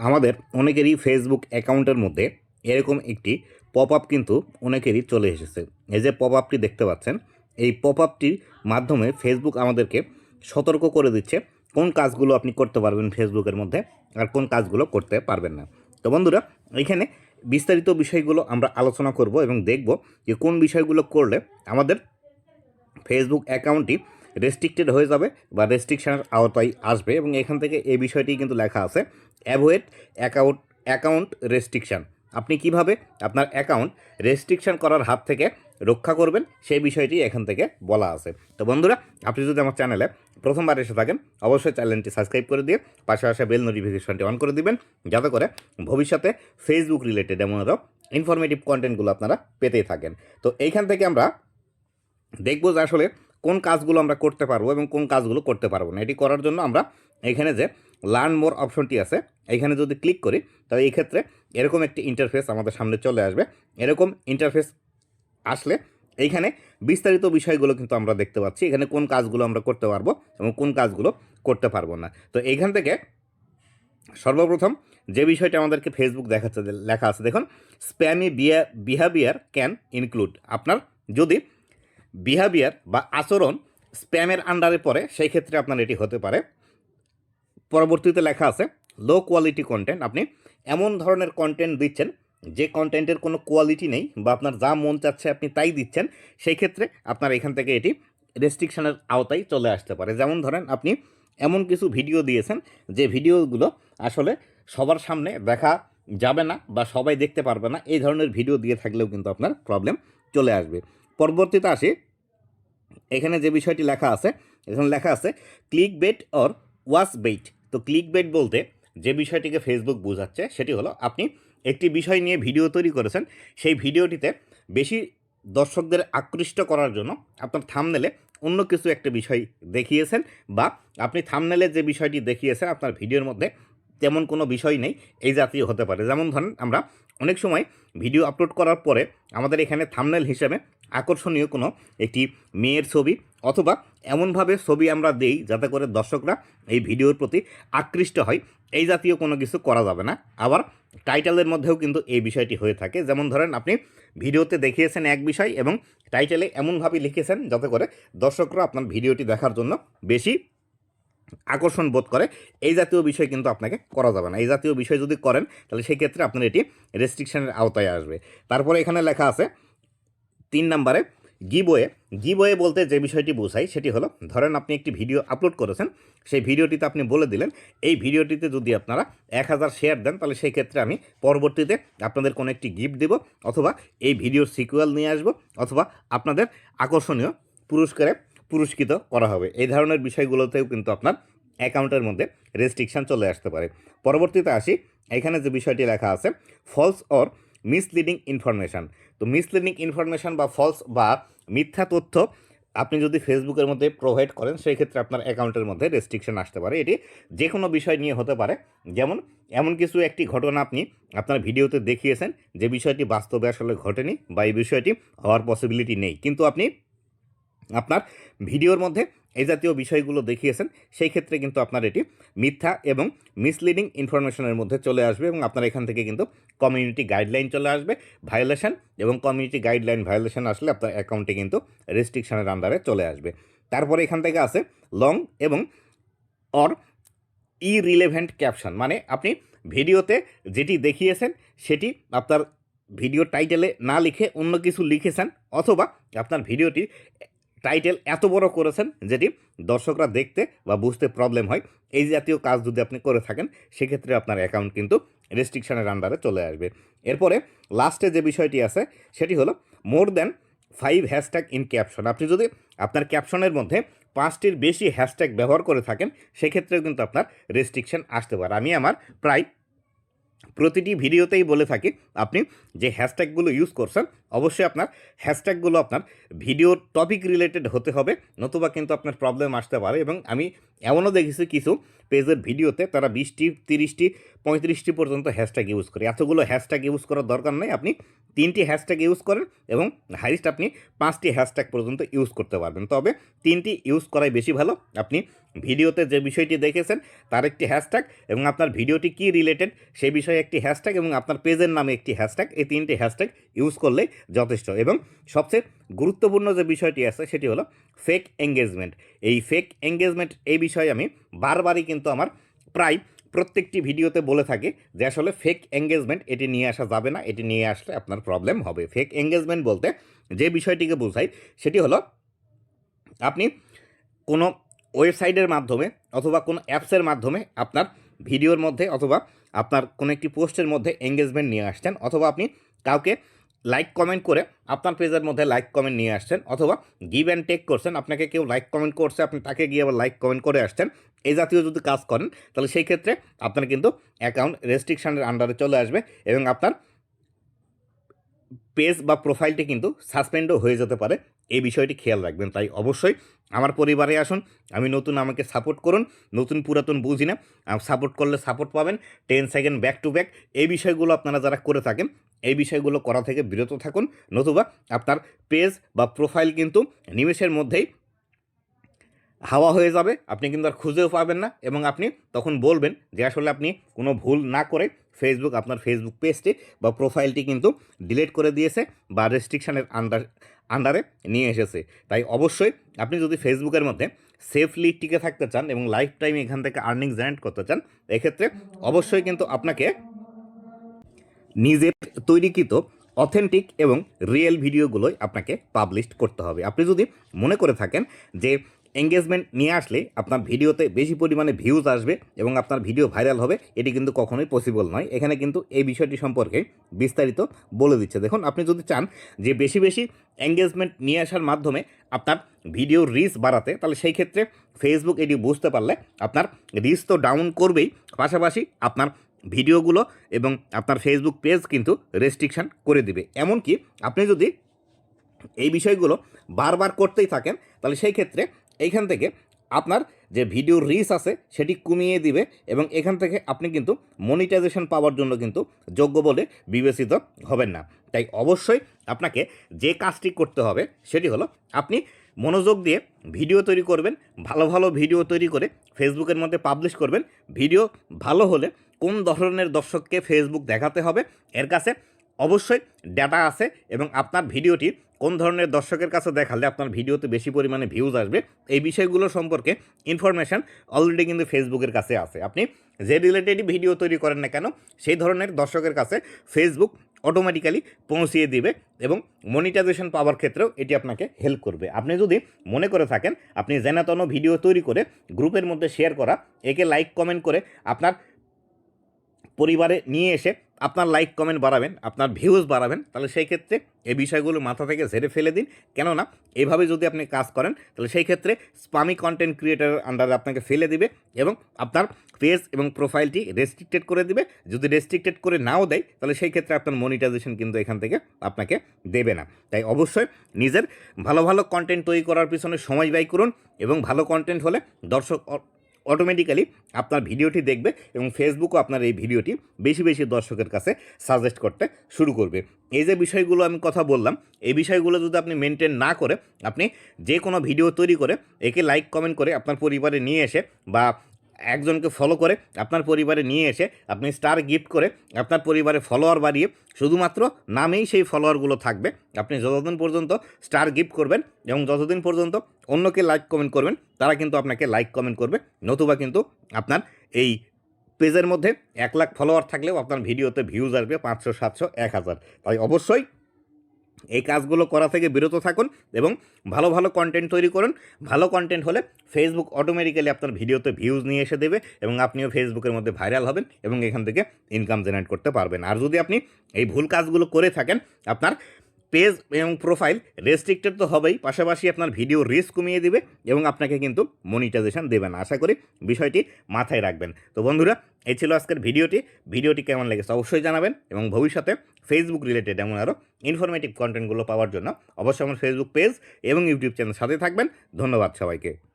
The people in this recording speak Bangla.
আমাদের অনেকেরই ফেসবুক অ্যাকাউন্টের মধ্যে এরকম একটি পপ আপ কিন্তু অনেকেরই চলে এসেছে। এই যে পপ আপটি দেখতে পাচ্ছেন, এই পপ আপটির মাধ্যমে ফেসবুক আমাদেরকে সতর্ক করে দিচ্ছে কোন কাজগুলো আপনি করতে পারবেন ফেসবুকের মধ্যে আর কোন কাজগুলো করতে পারবেন না। তো বন্ধুরা, এখানে বিস্তারিত বিষয়গুলো আমরা আলোচনা করব এবং দেখব যে কোন বিষয়গুলো করলে আমাদের ফেসবুক অ্যাকাউন্টটি রেস্ট্রিক্টেড হয়ে যাবে বা রেস্ট্রিকশানের আওতায় আসবে এবং এখান থেকে এই বিষয়টি কিন্তু লেখা আছে। অ্যাভয়েড অ্যাকাউন্ট অ্যাকাউন্ট রেস্ট্রিকশন আপনি কীভাবে আপনার অ্যাকাউন্ট রেস্ট্রিকশন করার হাত থেকে রক্ষা করবেন সেই বিষয়টি এখান থেকে বলা আছে। তো বন্ধুরা, আপনি যদি আমার চ্যানেলে প্রথমবার এসে থাকেন, অবশ্যই চ্যানেলটি সাবস্ক্রাইব করে দিয়ে পাশে আসা বেল নোটিফিকেশনটি অন করে দিবেন, যাতে করে ভবিষ্যতে ফেসবুক রিলেটেড এমন আরও ইনফরমেটিভ কন্টেন্টগুলো আপনারা পেতেই থাকেন। তো এইখান থেকে আমরা দেখব যে আসলে কোন কাজগুলো আমরা করতে পারব এবং কোন কাজগুলো করতে পারব না। এটি করার জন্য আমরা এখানে যে লার্ন মোর অপশনটি আছে, এখানে যদি ক্লিক করি তবে এই ক্ষেত্রে এরকম একটি ইন্টারফেস আমাদের সামনে চলে আসবে। এরকম ইন্টারফেস আসলে এইখানে বিস্তারিত বিষয়গুলো কিন্তু আমরা দেখতে পাচ্ছি, এখানে কোন কাজগুলো আমরা করতে পারব এবং কোন কাজগুলো করতে পারব না। তো এইখান থেকে সর্বপ্রথম যে বিষয়টা আমাদেরকে ফেসবুক দেখাচ্ছে, লেখা আছে, দেখুন স্প্যামি বিয়া বিহেভিয়ার ক্যান ইনক্লুড আপনার যদি বিহেভিয়ার বা আচরণ স্প্যামের আন্ডারে পড়ে, সেই ক্ষেত্রে আপনার এটি হতে পারে। পরবর্তীতে লেখা আছে, লো কোয়ালিটি কন্টেন্ট আপনি এমন ধরনের কন্টেন্ট দিচ্ছেন, যে কন্টেন্টের কোনো কোয়ালিটি নেই বা আপনার যা মন চাচ্ছে আপনি তাই দিচ্ছেন, সেই ক্ষেত্রে আপনার এখান থেকে এটি রেস্ট্রিকশানের আওতায় চলে আসতে পারে। যেমন ধরেন, আপনি এমন কিছু ভিডিও দিয়েছেন, যে ভিডিওগুলো আসলে সবার সামনে দেখা যাবে না বা সবাই দেখতে পারবে না, এই ধরনের ভিডিও দিয়ে থাকলেও কিন্তু আপনার প্রবলেম চলে আসবে। পরবর্তীতে আসি এখানে যে বিষয়টি লেখা আছে, এখানে লেখা আছে click bait or was bait তো ক্লিক বেট বলতে যে বিষয়টিকে ফেসবুক বোঝাচ্ছে, সেটি হলো আপনি একটি বিষয় নিয়ে ভিডিও তৈরি করেছেন, সেই ভিডিওটিতে বেশি দর্শকদের আকৃষ্ট করার জন্য আপনার থামনেলে অন্য কিছু একটা বিষয় দেখিয়েছেন বা আপনি থামনেলে যে বিষয়টি দেখিয়েছেন, আপনার ভিডিওর মধ্যে তেমন কোনো বিষয় নেই, এই জাতীয় হতে পারে। যেমন ধরেন আমরা অনেক সময় ভিডিও আপলোড করার পরে আমাদের এখানে থামনেল হিসেবে আকর্ষণীয় কোনো একটি মেয়ের ছবি অথবা এমনভাবে ছবি আমরা দেই যাতে করে দর্শকরা এই ভিডিওর প্রতি আকৃষ্ট হয়। এই জাতীয় কোনো কিছু করা যাবে না। আবার টাইটেলের মধ্যেও কিন্তু এই বিষয়টি হয়ে থাকে। যেমন ধরেন আপনি ভিডিওতে দেখিয়েছেন এক বিষয় এবং টাইটেলে এমনভাবে লিখেছেন যাতে করে দর্শকরা আপনার ভিডিওটি দেখার জন্য বেশি আকর্ষণ বোধ করে, এই জাতীয় বিষয় কিন্তু আপনাকে করা যাবে না। এই জাতীয় বিষয় যদি করেন, তাহলে সেই ক্ষেত্রে আপনার এটি রেস্ট্রিকশনের আওতায় আসবে। তারপরে এখানে লেখা আছে, তিন নম্বরে গিবয়ে গিবয়ে বলতে যে বিষয়টি বোঝাই সেটি হলো, ধরেন আপনি একটি ভিডিও আপলোড করেছেন, সেই ভিডিওটিতে আপনি বলে দিলেন, এই ভিডিওটিতে যদি আপনারা এক হাজার শেয়ার দেন, তাহলে সেই ক্ষেত্রে আমি পরবর্তীতে আপনাদের কোনো একটি গিফট দেব, অথবা এই ভিডিওর সিকুয়াল নিয়ে আসব, অথবা আপনাদের আকর্ষণীয় পুরস্কারে পুরস্কৃত করা হবে। এই ধরনের বিষয়গুলোতেও কিন্তু আপনার অ্যাকাউন্টের মধ্যে রেস্ট্রিকশন চলে আসতে পারে। পরবর্তীতে আসি, এখানে যে বিষয়টি লেখা আছে ফলস অর মিসলিডিং ইনফরমেশান তো মিসলিডিং ইনফরমেশান বা ফলস বা মিথ্যা তথ্য আপনি যদি ফেসবুকের মধ্যে প্রোভাইড করেন সেই ক্ষেত্রে আপনার অ্যাকাউন্টের মধ্যে রেস্ট্রিকশন আসতে পারে। এটি যে কোনো বিষয় নিয়ে হতে পারে। যেমন, এমন কিছু একটি ঘটনা আপনি আপনার ভিডিওতে দেখিয়েছেন, যে বিষয়টি বাস্তবে আসলে ঘটেনি বা এই বিষয়টি হওয়ার পসিবিলিটি নেই। কিন্তু আপনি আপনার ভিডিওর মধ্যে এই জাতীয় বিষয়গুলো দেখিয়েছেন, সেই ক্ষেত্রে কিন্তু আপনার এটি মিথ্যা এবং মিসলিডিং ইনফরমেশনের মধ্যে চলে আসবে এবং আপনার এখান থেকে কিন্তু কমিউনিটি গাইডলাইন চলে আসবে ভায়োলেশন এবং কমিউনিটি গাইডলাইন ভায়োলেশন আসলে আপনার অ্যাকাউন্টে কিন্তু রেস্ট্রিকশনের আন্ডারে চলে আসবে। তারপরে এখান থেকে আছে লং এবং অর ইরিলেভেন্ট ক্যাপশন মানে আপনি ভিডিওতে যেটি দেখিয়েছেন, সেটি আপনার ভিডিও টাইটেলে না লিখে অন্য কিছু লিখেছেন অথবা আপনার ভিডিওটি টাইটেল এত বড় করেছেন যেটি দর্শকরা দেখতে বা বুঝতে প্রবলেম হয়। এই জাতীয় কাজ যদি আপনি করে থাকেন, সেক্ষেত্রে আপনার অ্যাকাউন্ট কিন্তু রেস্ট্রিকশনের আন্ডারে চলে আসবে। এরপরে লাস্টে যে বিষয়টি আছে, সেটি হলো more than five hashtag in caption আপনি যদি আপনার ক্যাপশনের মধ্যে পাঁচটির বেশি হ্যাশট্যাগ ব্যবহার করে থাকেন, সেক্ষেত্রেও কিন্তু আপনার রেস্ট্রিকশন আসতে পারে। আমি আমার প্রায় প্রতিটি ভিডিওতেই বলে থাকি, আপনি যে হ্যাশট্যাগুলো ইউজ করছেন, অবশ্যই আপনার হ্যাশট্যাগুলো আপনার ভিডিওর টপিক রিলেটেড হতে হবে, নতুবা কিন্তু আপনার প্রবলেম আসতে পারে এবং আমি এমনও দেখেছি কিছু পেজের ভিডিওতে তারা বিশটি, তিরিশটি, পঁয়ত্রিশটি পর্যন্ত হ্যাশট্যাগ ইউজ করে। এতগুলো হ্যাশট্যাগ ইউজ করার দরকার নেই, আপনি তিনটি হ্যাশট্যাগ ইউজ করেন এবং হাইস্ট আপনি পাঁচটি হ্যাশট্যাগ পর্যন্ত ইউজ করতে পারবেন। তবে তিনটি ইউজ করাই বেশি ভালো। আপনি ভিডিওতে যে বিষয়টি দেখেছেন, তার একটি হ্যাশট্যাগ এবং আপনার ভিডিওটি কী রিলেটেড সেই বিষয়ে একটি হ্যাশট্যাগ এবং আপনার পেজের নামে একটি হ্যাশট্যাগ এই তিনটি হ্যাশট্যাগ ইউজ করলেই যথেষ্ট। এবং সবচেয়ে গুরুত্বপূর্ণ যে বিষয়টি আছে সেটি হলো ফেক এঙ্গেজমেন্ট এই ফেক এঙ্গেজমেন্ট এই বিষয়ে আমি বারবারই কিন্তু আমার প্রায় প্রত্যেকটি ভিডিওতে বলে থাকি যে আসলে ফেক এঙ্গেজমেন্ট এটি নিয়ে আসা যাবে না, এটি নিয়ে আসলে আপনার প্রবলেম হবে। ফেক এঙ্গেজমেন্ট বলতে যে বিষয়টিকে বোঝাই সেটি হলো আপনি কোনো ওয়েবসাইটের মাধ্যমে অথবা কোনো অ্যাপসের মাধ্যমে আপনার ভিডিওর মধ্যে অথবা আপনার কোনো একটি পোস্টের মধ্যে এঙ্গেজমেন্ট নিয়ে আসছেন অথবা আপনি কাউকে লাইক কমেন্ট করে আপনার পেজের মধ্যে লাইক কমেন্ট নিয়ে আসছেন অথবা গিভ অ্যান্ড টেক করছেন। আপনাকে কেউ লাইক কমেন্ট করছে, আপনি তাকে গিয়ে আবার লাইক কমেন্ট করে আসছেন। এই জাতীয় যদি কাজ করেন, তাহলে সেই ক্ষেত্রে আপনার কিন্তু অ্যাকাউন্ট রেস্ট্রিকশানের আন্ডারে চলে আসবে এবং আপনার পেজ বা প্রোফাইলটি কিন্তু সাসপেন্ডও হয়ে যেতে পারে। এই বিষয়টি খেয়াল রাখবেন। তাই অবশ্যই আমার পরিবারে আসুন, আমি নতুন, আমাকে সাপোর্ট করুন, নতুন, পুরাতন বুঝি না সাপোর্ট করলে সাপোর্ট পাবেন ten second back to back এই বিষয়গুলো আপনারা যারা করে থাকেন, এই বিষয়গুলো করা থেকে বিরত থাকুন। নতুবা আপনার পেজ বা প্রোফাইল কিন্তু নিমেষের মধ্যেই হাওয়া হয়ে যাবে, আপনি কিন্তু আর খুঁজেও পাবেন না এবং আপনি তখন বলবেন যে আসলে আপনি কোনো ভুল না করে ফেসবুক আপনার ফেসবুক পেজটি বা প্রোফাইলটি কিন্তু ডিলিট করে দিয়েছে বা রেস্ট্রিকশানের আন্ডার আন্ডারে নিয়ে এসেছে। তাই অবশ্যই আপনি যদি ফেসবুকের মধ্যে সেফলি টিকে থাকতে চান এবং লাইফ টাইম এখান থেকে আর্নিং জেনারেট করতে চান, এক্ষেত্রে অবশ্যই কিন্তু আপনাকে নিজের তৈরিকৃত অথেন্টিক এবং রিয়েল ভিডিওগুলোই আপনাকে পাবলিশ করতে হবে। আপনি যদি মনে করে থাকেন যে এঙ্গেজমেন্ট নিয়ে আসলে আপনার ভিডিওতে বেশি পরিমাণে ভিউজ আসবে এবং আপনার ভিডিও ভাইরাল হবে, এটি কিন্তু কখনোই পসিবল নয়। এখানে কিন্তু এই বিষয়টি সম্পর্কে বিস্তারিত বলে দিচ্ছে। দেখুন, আপনি যদি চান যে বেশি বেশি এঙ্গেজমেন্ট নিয়ে আসার মাধ্যমে আপনার ভিডিও রিচ বাড়াতে, তাহলে সেই ক্ষেত্রে ফেসবুক এটি বুঝতে পারলে আপনার রিচ তো ডাউন করবেই। পাশাপাশি আপনার ভিডিওগুলো এবং আপনার ফেসবুক পেজ কিন্তু রেস্ট্রিকশান করে দিবে। এমনকি আপনি যদি এই বিষয়গুলো বারবার করতেই থাকেন, তাহলে সেই ক্ষেত্রে এইখান থেকে আপনার যে ভিডিও রিচ আছে, সেটি কমিয়ে দিবে এবং এখান থেকে আপনি কিন্তু মনিটাইজেশন পাওয়ার জন্য কিন্তু যোগ্য বলে বিবেচিত হবেন না। তাই অবশ্যই আপনাকে যে কাজটি করতে হবে, সেটি হলো আপনি মনোযোগ দিয়ে ভিডিও তৈরি করবেন, ভালো ভালো ভিডিও তৈরি করে ফেসবুকের মধ্যে পাবলিশ করবেন। ভিডিও ভালো হলে কোন ধরনের দর্শককে ফেসবুক দেখাতে হবে, এর কাছে অবশ্যই ডাটা আছে এবং আপনার ভিডিওটি কোন ধরনের দর্শকের কাছে দেখালে আপনার ভিডিওতে বেশি পরিমাণে ভিউজ আসবে, এই বিষয়গুলো সম্পর্কে ইনফরমেশান অলরেডি কিন্তু ফেসবুকের কাছে আছে। আপনি যে রিলেটেডই ভিডিও তৈরি করেন না কেন, সেই ধরনের দর্শকের কাছে ফেসবুক অটোমেটিক্যালি পৌঁছিয়ে দিবে এবং মনিটাইজেশন পাওয়ার ক্ষেত্রেও এটি আপনাকে হেল্প করবে। আপনি যদি মনে করে থাকেন, আপনি জেনাতন ভিডিও তৈরি করে গ্রুপের মধ্যে শেয়ার করা, একে লাইক কমেন্ট করে আপনার পরিবারে নিয়ে এসে আপনার লাইক কমেন্ট বাড়াবেন, আপনার ভিউজ বাড়াবেন, তাহলে সেই ক্ষেত্রে এই বিষয়গুলো মাথা থেকে ঝেড়ে ফেলে দিন। কেননা, এভাবে যদি আপনি কাজ করেন, তাহলে সেই ক্ষেত্রে স্পামি কন্টেন্ট ক্রিয়েটারের আন্ডারে আপনাকে ফেলে দিবে এবং আপনার পেজ এবং প্রোফাইলটি রেস্ট্রিক্টেড করে দিবে। যদি রেস্ট্রিক্টেড করে নাও দেয়, তাহলে সেই ক্ষেত্রে আপনার মনিটাইজেশন কিন্তু এখান থেকে আপনাকে দেবে না। তাই অবশ্যই নিজের ভালো ভালো কন্টেন্ট তৈরি করার পিছনে সময় ব্যয় করুন এবং ভালো কন্টেন্ট হলে দর্শক অটোমেটিক্যালি আপনার ভিডিওটি দেখবে এবং ফেসবুকও আপনার এই ভিডিওটি বেশি বেশি দর্শকের কাছে সাজেস্ট করতে শুরু করবে। এই যে বিষয়গুলো আমি কথা বললাম, এই বিষয়গুলো যদি আপনি মেনটেন না করে, আপনি যে কোনো ভিডিও তৈরি করে, একে লাইক কমেন্ট করে আপনার পরিবারে নিয়ে এসে বা একজনকে ফলো করে আপনার পরিবারে নিয়ে এসে আপনি স্টার গিফট করে আপনার পরিবারে ফলোয়ার বাড়িয়ে শুধুমাত্র নামেই সেই ফলোয়ারগুলো থাকবে। আপনি যতদিন পর্যন্ত স্টার গিফট করবেন এবং যতদিন পর্যন্ত অন্যকে লাইক কমেন্ট করবেন, তারা কিন্তু আপনাকে লাইক কমেন্ট করবে। নতুবা কিন্তু আপনার এই পেজের মধ্যে এক লাখ ফলোয়ার থাকলেও আপনার ভিডিওতে ভিউজ আসবে পাঁচশো, সাতশো, এক হাজার। তাই অবশ্যই এই কাজগুলো করা থেকে বিরত থাকুন এবং ভালো ভালো কন্টেন্ট তৈরি করুন। ভালো কন্টেন্ট হলে ফেসবুক অটোমেটিক্যালি আপনার ভিডিওতে ভিউজ নিয়ে এসে দেবে এবং আপনিও ফেসবুকের মধ্যে ভাইরাল হবেন এবং এখান থেকে ইনকাম জেনারেট করতে পারবেন। আর যদি আপনি এই ভুল কাজগুলো করে থাকেন, আপনার পেজ এবং প্রোফাইল রেস্ট্রিক্টেড তো হবেই, পাশাপাশি আপনার ভিডিও রিস্ক কমিয়ে দিবে এবং আপনাকে কিন্তু মনিটাইজেশন দেবে না। আশা করি বিষয়টি মাথায় রাখবেন। তো বন্ধুরা, এই ছিল আজকের ভিডিওটি ভিডিওটি কেমন লেগেছে অবশ্যই জানাবেন এবং ভবিষ্যতে ফেসবুক রিলেটেড এমন আরও ইনফরমেটিভ কন্টেন্টগুলো পাওয়ার জন্য অবশ্যই আমার ফেসবুক পেজ এবং ইউটিউব চ্যানেল সাথে থাকবেন। ধন্যবাদ সবাইকে।